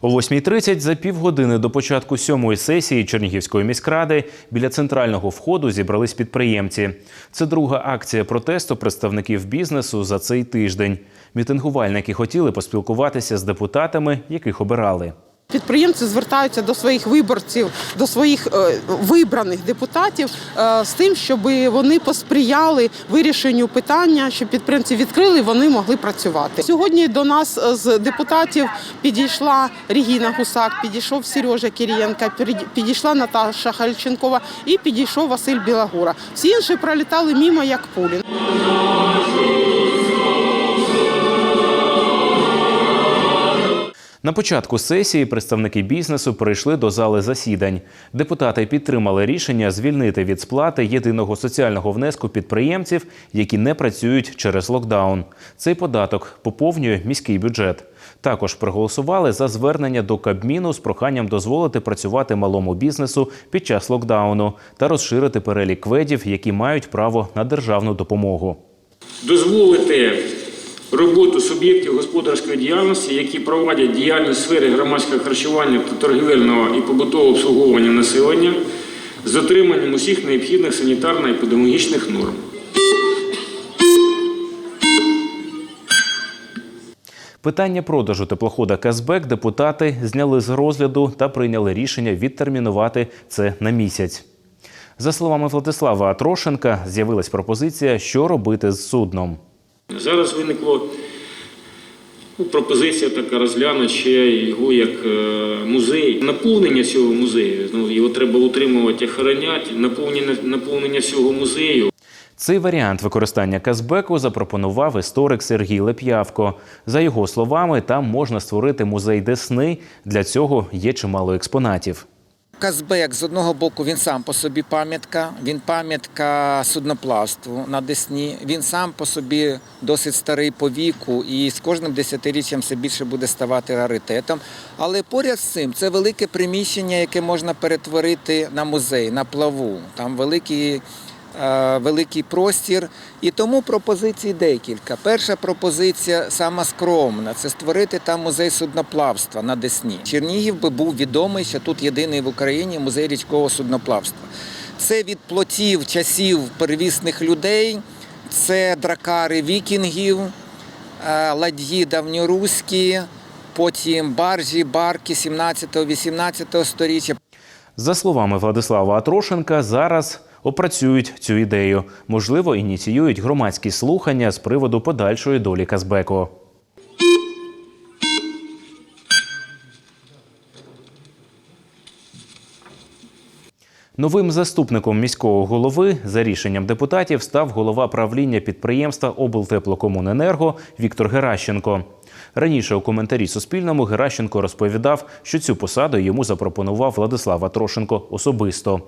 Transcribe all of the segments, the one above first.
О 8.30 за півгодини до початку сьомої сесії Чернігівської міськради біля центрального входу зібрались підприємці. Це друга акція протесту представників бізнесу за цей тиждень. Мітингувальники хотіли поспілкуватися з депутатами, яких обирали. Підприємці звертаються до своїх виборців, до своїх е, вибраних депутатів е, з тим, щоб вони посприяли вирішенню питання, щоб підприємці відкрили, вони могли працювати. Сьогодні до нас е, з депутатів підійшла Регіна Гусак, підійшов Сережа Кирієнка, підійшла Наташа Хальченкова і підійшов Василь Білагура. Всі інші пролітали мимо як пулі. На початку сесії представники бізнесу прийшли до зали засідань. Депутати підтримали рішення звільнити від сплати єдиного соціального внеску підприємців, які не працюють через локдаун. Цей податок поповнює міський бюджет. Також проголосували за звернення до Кабміну з проханням дозволити працювати малому бізнесу під час локдауну та розширити перелік кведів, які мають право на державну допомогу. дозволити роботу суб'єктів господарської діяльності, які проводять діяльність в сфері громадського харчування та торгівельного і побутового обслуговування населення з дотриманням усіх необхідних санітарно-епідеміологічних норм. Питання продажу теплохода Казбек депутати зняли з розгляду та прийняли рішення відтермінувати це на місяць. За словами Владислава Атрошенка, з'явилась пропозиція, що робити з судном. Зараз виникло ну, пропозиція така розглянути ще його як е, музей. Наповнення цього музею, ну, його треба утримувати, охороняти, наповнення, наповнення цього музею. Цей варіант використання Казбеку запропонував історик Сергій Леп'явко. За його словами, там можна створити музей Десни. Для цього є чимало експонатів. Казбек з одного боку він сам по собі пам'ятка, він пам'ятка судноплавству на Десні. Він сам по собі досить старий по віку і з кожним десятиріччям все більше буде ставати раритетом. Але поряд з цим це велике приміщення, яке можна перетворити на музей, на плаву. Там великий. Е, Великий простір, і тому пропозицій декілька. Перша пропозиція сама скромна це створити там музей судноплавства на Десні. Чернігів би був відомий, що тут єдиний в Україні музей річкового судноплавства. Це від плотів часів первісних людей, це дракари вікінгів, е, ладьї давньоруські, потім баржі, барки 17-18 століття. За словами Владислава Атрошенка, зараз опрацюють цю ідею. Можливо, ініціюють громадські слухання з приводу подальшої долі Казбеку. Новим заступником міського голови за рішенням депутатів став голова правління підприємства облтеплокомуненерго Віктор Геращенко. Раніше у коментарі Суспільному Геращенко розповідав, що цю посаду йому запропонував Владислав Атрошенко особисто.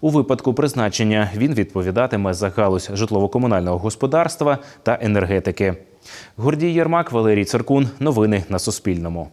У випадку призначення він відповідатиме за галузь житлово-комунального господарства та енергетики. Гордій Єрмак, Валерій Циркун. Новини на Суспільному.